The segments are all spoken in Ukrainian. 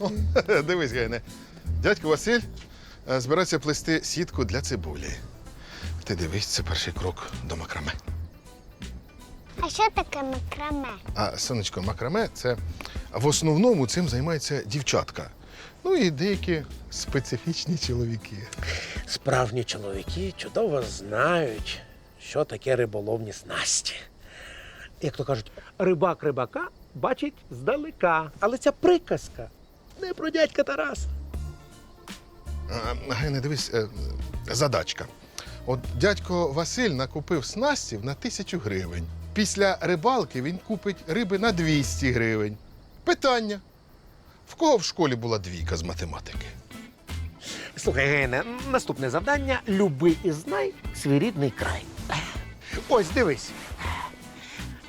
О, дивись, Гайне. Дядько Василь е, збирається плести сітку для цибулі. Ти дивись, це перший крок до макраме. А що таке макраме? А сонечко, макраме це в основному цим займається дівчатка. Ну і деякі специфічні чоловіки. Справжні чоловіки чудово знають, що таке риболовні снасті. Як то кажуть, рибак рибака бачить здалека. Але ця приказка не про дядька Тараса. А, Гайне, дивись, е, задачка. От дядько Василь накупив снастів на тисячу гривень. Після рибалки він купить риби на 200 гривень. Питання. В кого в школі була двійка з математики? Слухай, Гене, наступне завдання люби і знай свій рідний край. Ось дивись.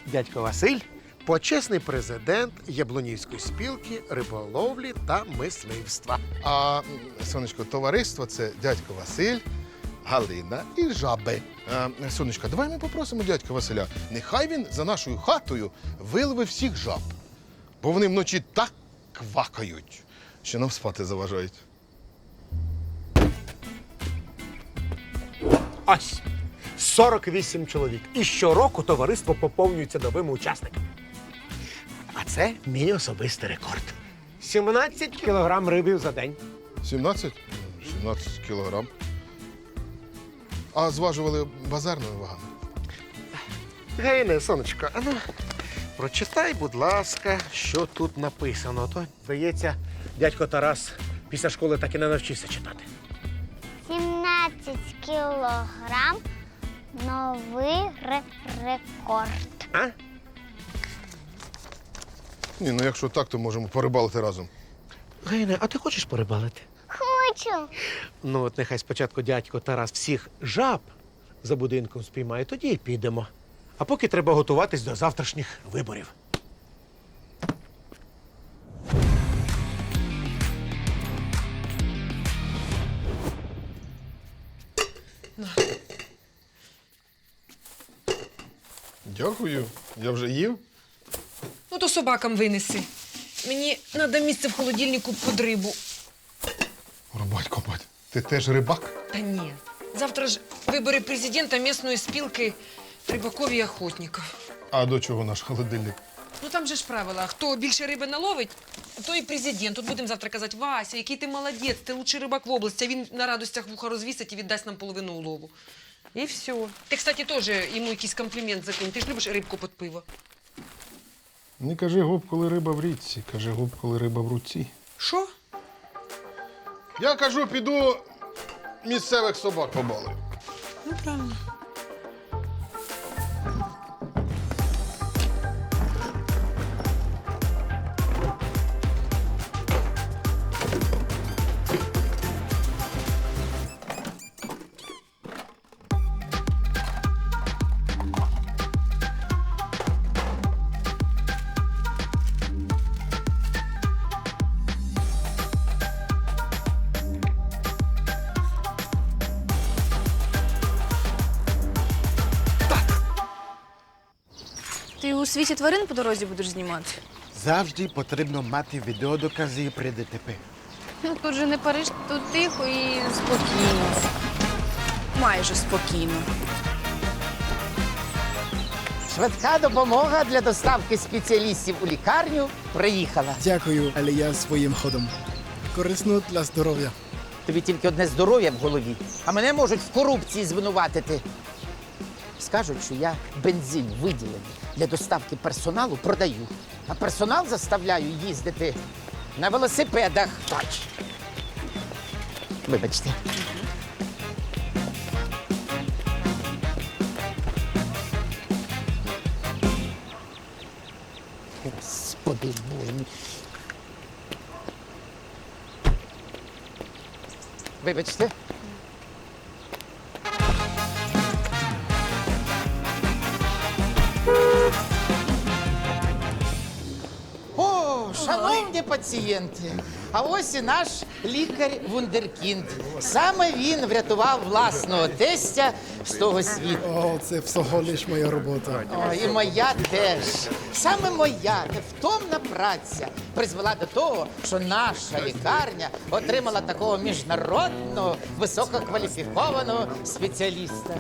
Дядько Василь почесний президент Яблунівської спілки риболовлі та мисливства. А сонечко, товариство це дядько Василь, Галина і жаби. А, сонечко, давай ми попросимо дядька Василя. Нехай він за нашою хатою виловив всіх жаб. Бо вони вночі так квакають, що нам спати заважають. Ось 48 чоловік. І щороку товариство поповнюється новими учасниками. Це мій особистий рекорд. 17 кілограм рибів за день. 17? 17 кілограм. А зважували базарними вагами. Гейне, сонечко, а ну, прочитай, будь ласка, що тут написано. То, здається, дядько Тарас після школи так і не навчився читати. 17 кілограм. Новий ре- рекорд. А? Ні, ну якщо так, то можемо порибалити разом. Гейне, а ти хочеш порибалити? Хочу. Ну, от нехай спочатку дядько Тарас всіх жаб за будинком спіймає, тоді й підемо. А поки треба готуватись до завтрашніх виборів. Дякую. Я вже їв. То собакам винеси. Мені треба місце в холодильнику під рибу. Рубатько, бать, ти теж рибак? Та ні. Завтра ж вибори президента місної спілки рибаків і охотників. А до чого наш холодильник? Ну там же ж правила, хто більше риби наловить, то і президент. Тут будемо завтра казати, Вася, який ти молодець, ти лучший рибак в області, а він на радостях вуха розвісить і віддасть нам половину улову. І все. Ти, кстати, теж йому якийсь комплімент закинь. Ти ж любиш рибку під пиво. Не кажи гоп, коли риба в річці, кажи гоп, коли риба в руці. Що? Я кажу, піду місцевих собак побалую. Ну, правильно. Світі тварин по дорозі будеш знімати? Завжди потрібно мати відеодокази при ДТП. Ну, тут же не Париж, тут тихо і спокійно. Майже спокійно. Швидка допомога для доставки спеціалістів у лікарню приїхала. Дякую, але я своїм ходом. Корисно для здоров'я. Тобі тільки одне здоров'я в голові, а мене можуть в корупції звинуватити. Скажуть, що я бензин виділений для доставки персоналу продаю, а персонал заставляю їздити на велосипедах. Вибачте. Господи Боже. Вибачте. Шановні пацієнти. А ось і наш лікар Вундеркінд. Саме він врятував власного тестя з того світу. О, це всього лиш моя робота. О, і моя теж. Саме моя невтомна праця призвела до того, що наша лікарня отримала такого міжнародного висококваліфікованого спеціаліста.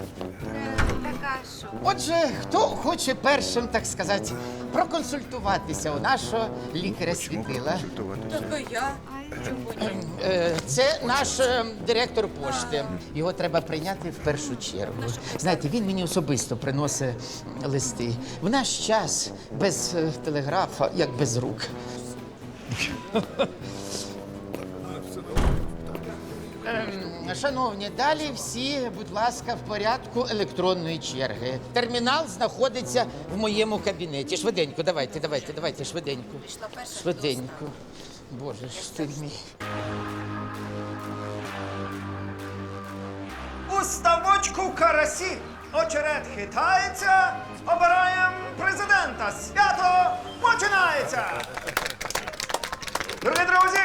Отже, хто хоче першим, так сказати, проконсультуватися у нашого лікаря світила? Така я. Е, Це наш е, директор пошти. Його треба прийняти в першу чергу. Знаєте, він мені особисто приносить листи. В наш час без е, телеграфа, як без рук. Ем, Шановні, далі всі, будь ласка, в порядку електронної черги. Термінал знаходиться в моєму кабінеті. Швиденько, давайте, давайте, давайте, швиденько. Швиденько. Боже ж ти мій. У ставочку карасі очерет хитається, обираємо президента. Свято починається! Дорогі друзі,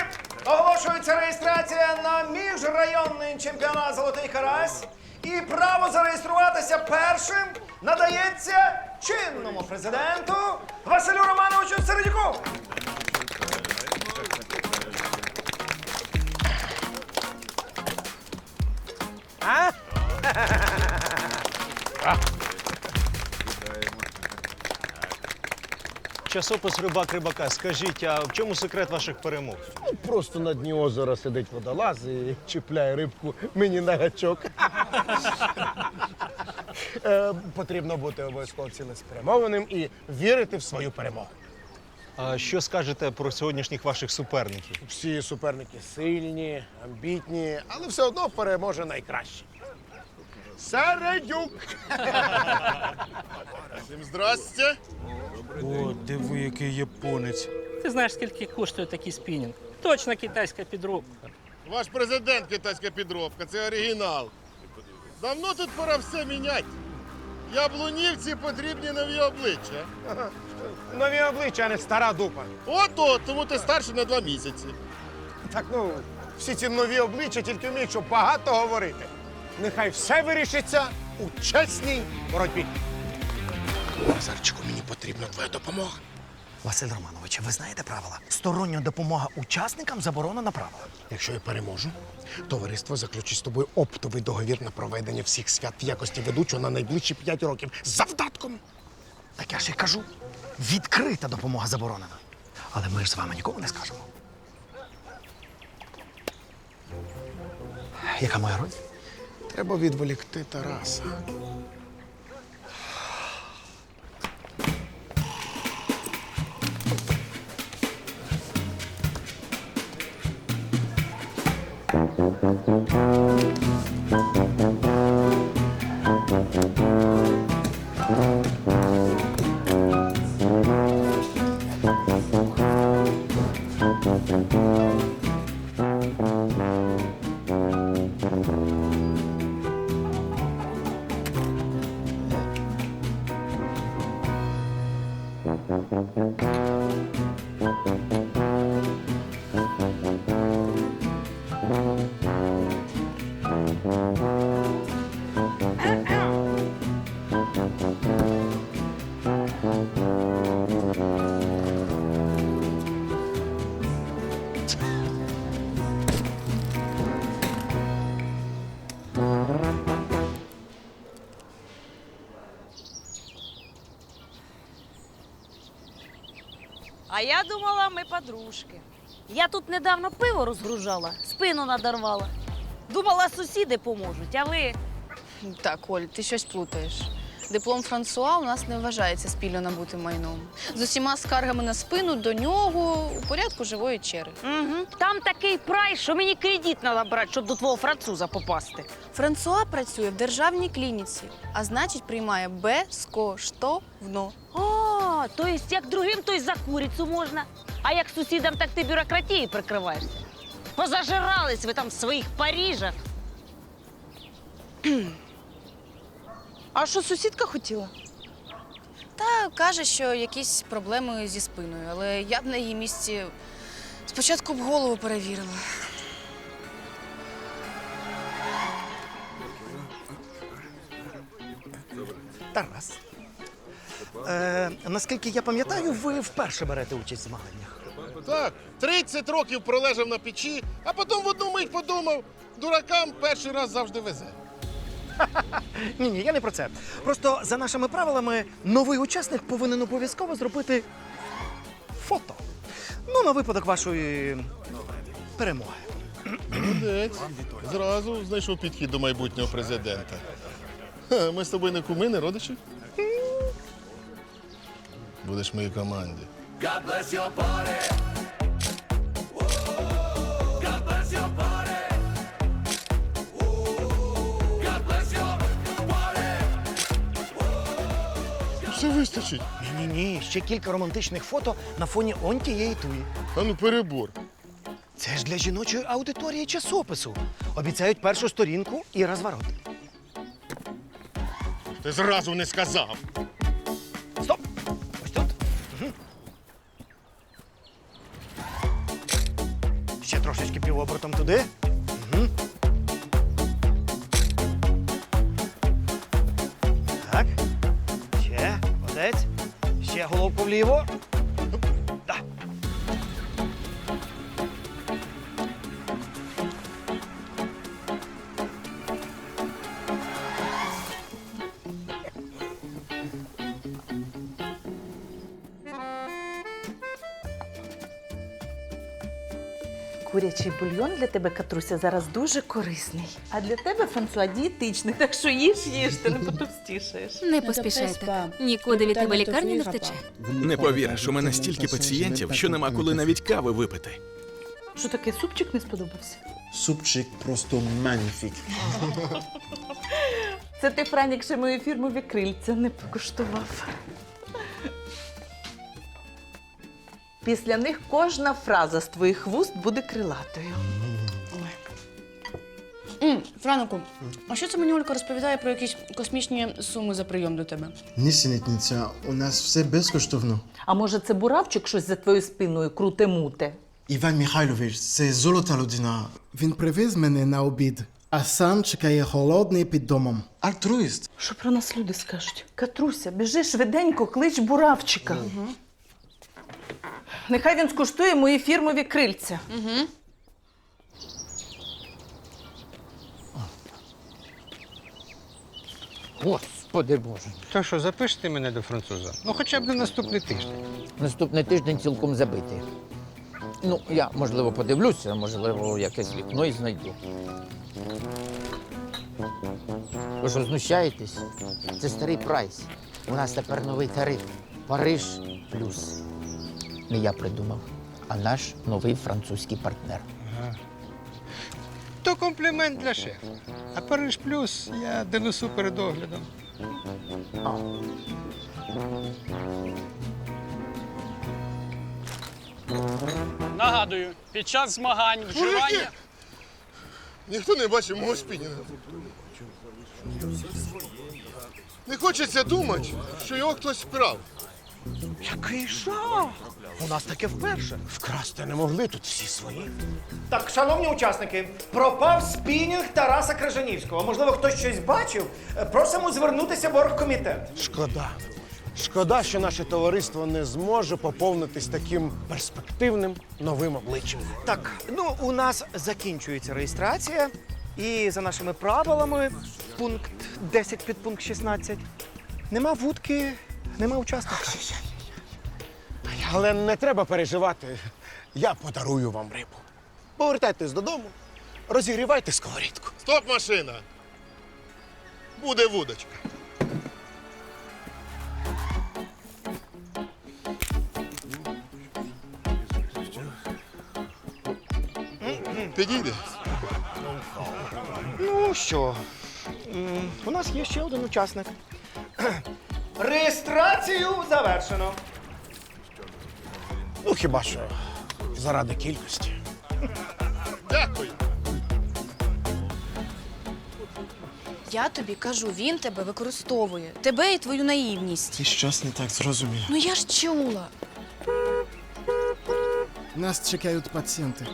оголошується реєстрація на міжрайонний чемпіонат Золотий Карась. І право зареєструватися першим надається чинному президенту Василю Романовичу Середюку. Часопис рибак рибака. Скажіть, а в чому секрет ваших перемог? Просто на дні озера сидить водолаз і чіпляє рибку мені на гачок. Е, Потрібно бути обов'язково цілеспрямованим і вірити в свою перемогу. А що скажете про сьогоднішніх ваших суперників? Всі суперники сильні, амбітні, але все одно переможе найкращий. Середюк! Всім здрасте. О, диви, який японець. Ти знаєш, скільки коштує такий спінінг? Точно китайська підробка. Ваш президент китайська підробка, це оригінал. Давно тут пора все міняти. Яблунівці потрібні нові обличчя. Нові обличчя, а не стара дупа. Ото, тому ти старший на два місяці. Так, ну, всі ці нові обличчя тільки вміють, щоб багато говорити. Нехай все вирішиться у чесній боротьбі. Назарчику, потрібна твоя допомога. Василь Романович, ви знаєте правила? Стороння допомога учасникам заборонена правила. Якщо я переможу, товариство заключить з тобою оптовий договір на проведення всіх свят в якості ведучого на найближчі 5 років з завдатком. Так я ж і кажу, відкрита допомога заборонена. Але ми ж з вами нікому не скажемо. Яка моя роль? Треба відволікти Тараса. А я думала, ми подружки. Я тут недавно пиво розгружала, спину надорвала. Думала, сусіди поможуть, а ви. Так, Оль, ти щось плутаєш. Диплом Франсуа у нас не вважається спільно набутим майном. З усіма скаргами на спину до нього у порядку живої черги. Угу. Там такий прайс, що мені кредит треба брати, щоб до твого француза попасти. Франсуа працює в державній клініці, а значить, приймає безкоштовно. О, то есть як другим, то й за курицю можна. А як сусідам, так ти бюрократії прикриваєшся. Позажирались ви там в своїх Парижах. А що сусідка хотіла? Та каже, що якісь проблеми зі спиною, але я б на її місці Спочатку б голову перевірила. Тарас. Е, наскільки я пам'ятаю, ви вперше берете участь в змаганнях. Так, 30 років пролежав на печі, а потім в одну мить подумав, дуракам перший раз завжди везе. Ні, ні, я не про це. Просто за нашими правилами новий учасник повинен обов'язково зробити фото. Ну, на випадок вашої перемоги. Молодець. Зразу знайшов підхід до майбутнього президента. Ха, Ми з тобою не куми, не родичі? Будеш в моїй команді. Все вистачить. Ні, ні, ні, ще кілька романтичних фото на фоні он тієї туї. А ну перебор. Це ж для жіночої аудиторії часопису. Обіцяють першу сторінку і розворот. Ти зразу не сказав. Стоп! Ось тут. Ще трошечки півобертом туди. Вліво. Бульйон для тебе, Катруся, зараз дуже корисний. А для тебе Франсуа дієтичний, так що їж, їж, ти не потовстішаєш. Не поспішай так. Нікуди від тебе лікарні не втече. Не повіриш, у мене стільки пацієнтів, що нема коли навіть кави випити. Що таке, супчик не сподобався? Супчик просто маніфік. Це ти, Франік, ще мої фірмові крильця не покуштував. Після них кожна фраза з твоїх вуст буде крилатою. М, Франику, а що це мені Олька розповідає про якісь космічні суми за прийом до тебе? Нісенітниця, у нас все безкоштовно. А може, це буравчик щось за твоєю спиною круте-муте? Іван Михайлович, це золота людина. Він привіз мене на обід, а сам чекає холодний під домом. Альтруїст. Що про нас люди скажуть? Катруся, біжи швиденько, клич буравчика. Нехай він скуштує мої фірмові крильця. Угу. Господи Боже. То що, запишете мене до француза? Ну, хоча б на наступний тиждень. Наступний тиждень цілком забитий. Ну, я, можливо, подивлюся, можливо, якесь вікно і знайду. Ви що, знущаєтесь? Це старий прайс. У нас тепер новий тариф. Париж плюс. Не я придумав, а наш новий французький партнер. То комплімент для шефа. А Париж плюс я донесу перед оглядом. Нагадую, під час змагань вживання. Ніхто не бачив мого спінінга. Не хочеться думати, що його хтось вкрав. Який жах! У нас таке вперше. Вкрасти не могли тут всі свої. Так, шановні учасники, пропав спінінг Тараса Крижанівського. Можливо, хтось щось бачив. Е, Просимо звернутися в оргкомітет. Шкода. Шкода, що наше товариство не зможе поповнитись таким перспективним новим обличчям. Так, ну у нас закінчується реєстрація, і за нашими правилами, пункт 10 під пункт 16. Нема вудки, нема учасника. Але не треба переживати. Я подарую вам рибу. Повертайтесь додому, розігрівайте сковорідку. Стоп, машина! Буде вудочка. Підійде. Ну що, м, у нас є ще один учасник. Реєстрацію завершено. Ну, хіба що заради кількості. Дякую. Я тобі кажу, він тебе використовує. Тебе і твою наївність. Ти щось не так зрозумів. Ну я ж чула. Нас чекають пацієнти.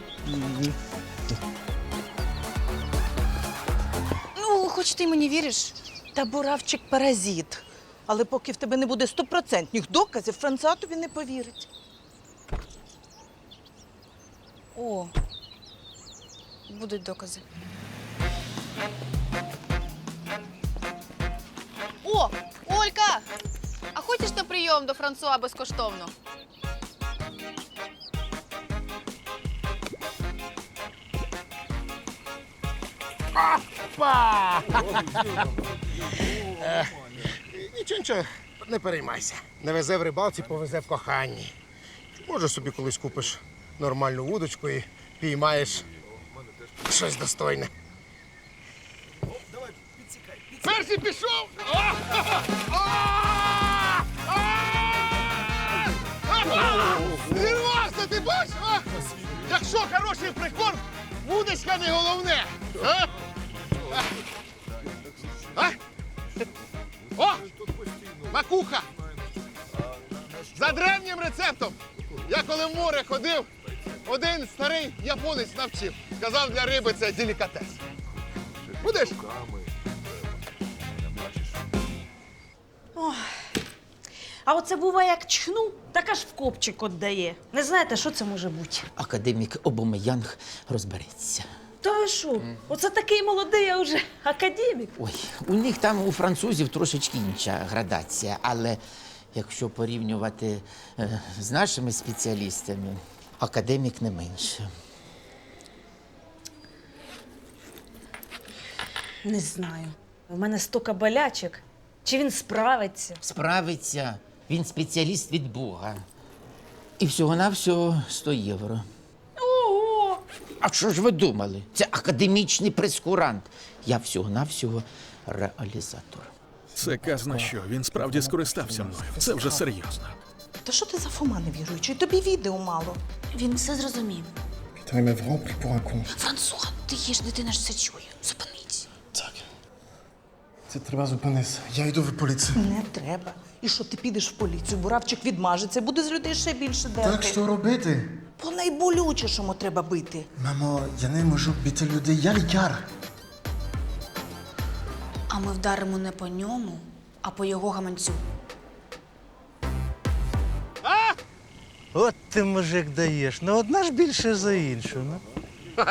Ну, хоч ти мені віриш. Та буравчик паразит. Але поки в тебе не буде стопроцентних доказів, Франсуа тобі не повірить. О, будуть докази. О, Олька! А хочеш на прийом до Франсуа безкоштовно? Па! Е, Нічого, нічого, не переймайся. Не везе в рибалці, повезе в коханні. Може, собі колись купиш нормальну вудочку і піймаєш щось достойне. Перший пішов! Зірвався, ти бачиш? Якщо хороший прикорм, вудочка не головне. О! Макуха! За древнім рецептом. Я коли в море ходив, один старий японець навчив. Сказав, для риби це делікатес. Будеш? А оце буває як чхну, так аж в копчик отдає. Не знаєте, що це може бути? Академік Обомеянг розбереться. Та ви що? Оце такий молодий, а вже академік. Ой, у них там у французів трошечки інша градація, але якщо порівнювати е, з нашими спеціалістами, академік не менше. Не знаю. У мене стока болячок. Чи він справиться? Справиться, він спеціаліст від Бога. І всього-навсього 100 євро. Ого! А що ж ви думали? Це академічний прескурант. Я всього-навсього реалізатор. Це казна що, він справді скористався мною. Це вже серйозно. Та що ти за Фома невіруючий? Тобі відео мало. Він все зрозумів. Putain, il m'a vraiment pris pour un con. Франсуа, ти їж, дитина ж все чує. Зупинись. Так. Це треба зупинитися. Я йду в поліцію. Не треба. І що ти підеш в поліцію? Буравчик відмажеться, буде з людей ще більше дерти. Так що робити? По найболючішому треба бити. Мамо, я не можу бити людей, я лікар. А ми вдаримо не по ньому, а по його гаманцю. От ти мужик даєш. Ну одна ж більше за іншу. Ну.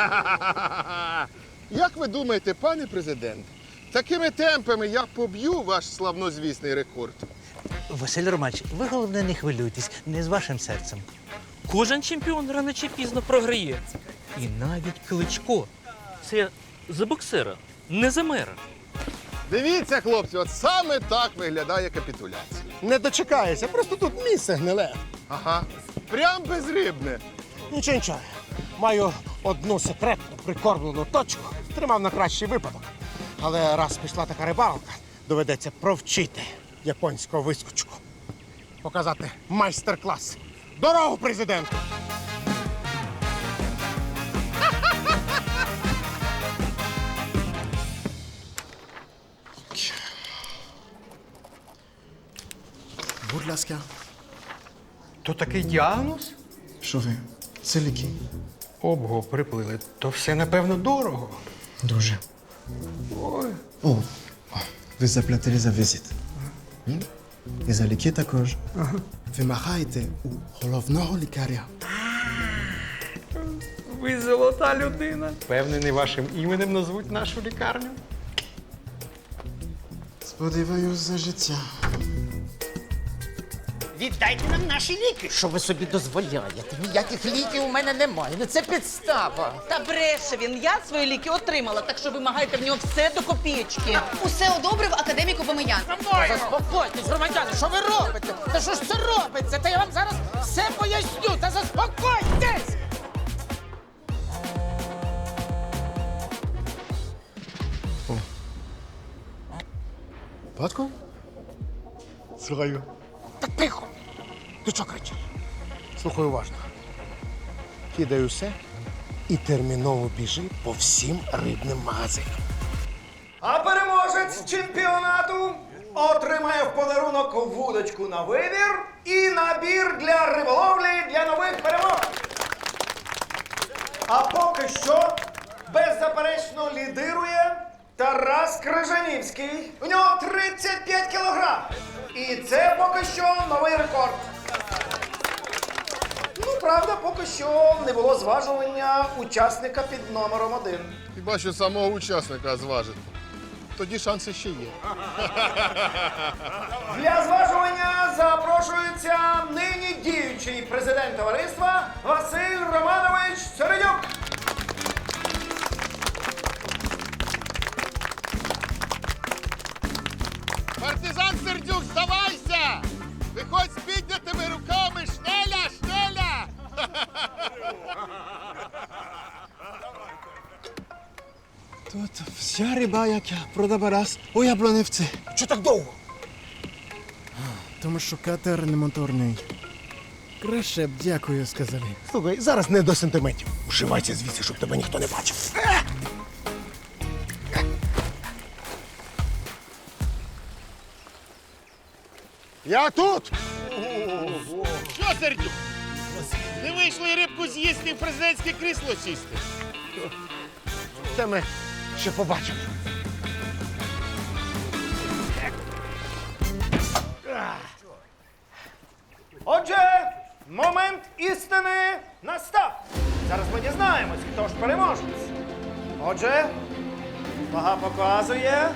Як ви думаєте, пане президент, такими темпами я поб'ю ваш славнозвісний рекорд? Василь Романович, ви головне не хвилюйтесь, не з вашим серцем. Кожен чемпіон рано чи пізно програє. І навіть кличко. Це за боксера, не за мера. Дивіться, хлопці, от саме так виглядає капітуляція. Не дочекаєшся, просто тут місце гниле. Ага. Прям безрибне. Нічого, нічого. Маю одну секретну прикормлену точку. Тримав на кращий випадок. Але раз пішла така рибалка, доведеться провчити японського вискочку. Показати майстер-клас. Дорогу, президенту! Будь ласка. То такий діагноз? Що ви? Це ліки. Обго приплили. То все, напевно, дорого. Дуже. Ой. О, ви заплатили за візит. М? І за ліки також. Вимагаєте у головного лікаря. Ви золота людина. Впевнений, вашим іменем назвуть нашу лікарню. Сподіваюсь за життя. Віддайте нам наші ліки. Що ви собі дозволяєте? Ніяких ліків у мене немає. Ну це підстава. Та бреше він. Я свої ліки отримала, так що вимагайте в нього все до копійки. Усе одобрив академік Обомиян. Заспокойтесь, громадяни, що ви робите? Та що ж це робиться? Та я вам зараз все поясню. Та заспокойтесь! Батко? Слухаю. Та тихо. Ти що кричиш? Слухай уважно. Кидай усе і терміново біжи по всім рибним магазинам. А переможець чемпіонату отримає в подарунок вудочку на вибір і набір для риболовлі для нових перемог. А поки що беззаперечно лідирує Тарас Крижанівський. У нього 35 кілограм. І це поки що новий рекорд. Правда, поки що не було зважування учасника під номером один. Хіба що самого учасника зважити. Тоді шанси ще є. Для зважування запрошується нині діючий президент товариства Василь Романович Середюк. Партизан Сердюк, здавайся! Тут вся риба, як я продав раз у Яблонівці. Що так довго? Тому що катер не моторний. Краще б дякую сказали. Слухай, зараз не до сантиметрів. Ушивайся звідси, щоб тебе ніхто не бачив. Я тут! Що, Сердюк? Не вийшло і рибку з'їсти і в президентське крісло сісти. Це ми ще побачимо. Отже, момент істини настав. Зараз ми дізнаємось, хто ж переможець. Отже, вага показує.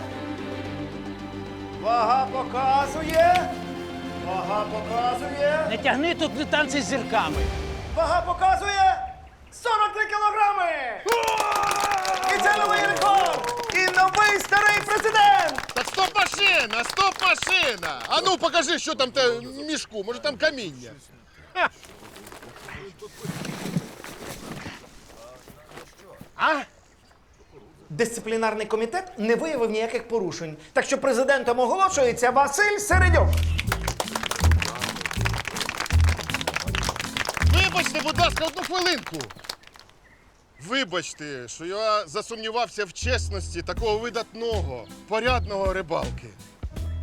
Вага показує. Вага показує. Не тягни тут не танці з зірками. Вага показує 43 кілограми! Це новий! І новий старий президент! Так стоп машина! Стоп машина! А ну покажи, що там те в мішку, може там каміння. А? Дисциплінарний комітет не виявив ніяких порушень. Так що президентом оголошується Василь Середюк. Вибачте, будь ласка, одну хвилинку. Вибачте, що я засумнівався в чесності такого видатного, порядного рибалки.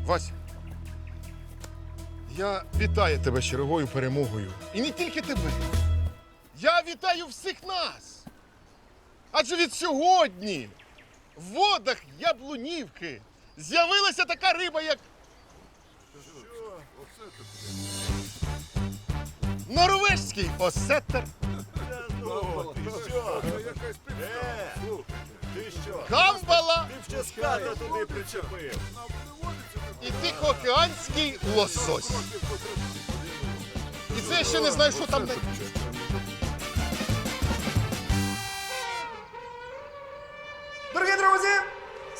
Вася, я вітаю тебе з черговою перемогою. І не тільки тебе. Я вітаю всіх нас. Адже від сьогодні в водах Яблунівки з'явилася така риба, як норвезький осетер. Камбала туди причепив. і тихоокеанський лосось. І це я ще не знаю, що там. на- Дорогі друзі,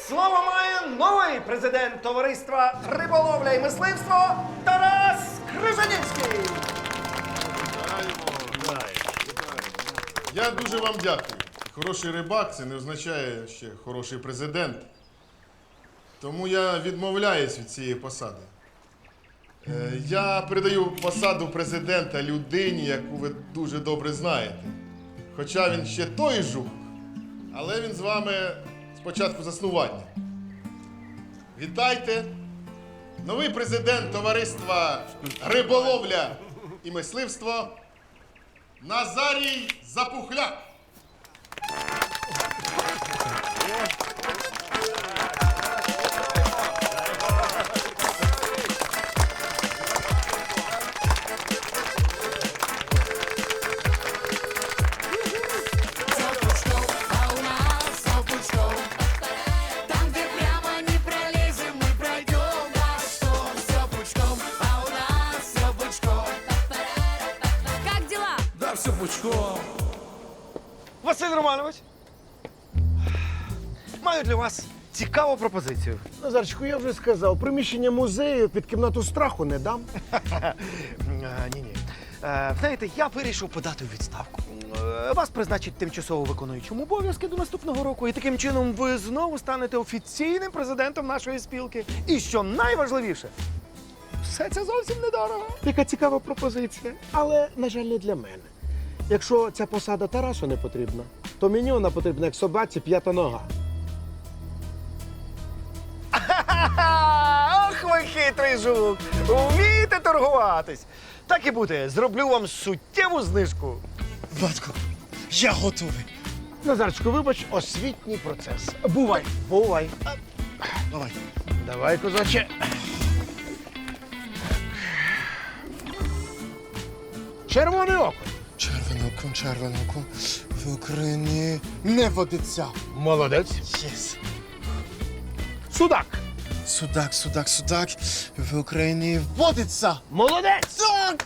слово має новий президент товариства Риболовля і мисливство Тарас Крижанівський. Я дуже вам дякую. Хороший рибак це не означає ще хороший президент. Тому я відмовляюсь від цієї посади. Е, Я передаю посаду президента людині, яку ви дуже добре знаєте. Хоча він ще той жук, але він з вами з початку заснування. Вітайте! Новий президент товариства Риболовля і мисливство Назарій Запухляк. Василь Романович. Маю для вас цікаву пропозицію. Назарчику, я вже сказав, приміщення музею під кімнату страху не дам. Ні, ні. Е, Знаєте, я вирішив подати у відставку. Е, Вас призначать тимчасово виконуючим обов'язки до наступного року, і таким чином ви знову станете офіційним президентом нашої спілки. І що найважливіше, все це зовсім недорого. Яка цікава пропозиція, але, на жаль, не для мене. Якщо ця посада Тарасу не потрібна, то мені вона потрібна як собаці п'ята нога. Ох, ви хитрий жук! Вмієте торгуватись! Так і буде, зроблю вам суттєву знижку. Батько, Я готовий. Назарчику, вибач, освітній процес. Бувай, бувай. Давай. Давай, козаче. Червоний око. Червоноком, червоноком. В Україні не водиться. Молодець. Єс. Судак. Судак, судак, судак. В Україні водиться. Молодець. Так.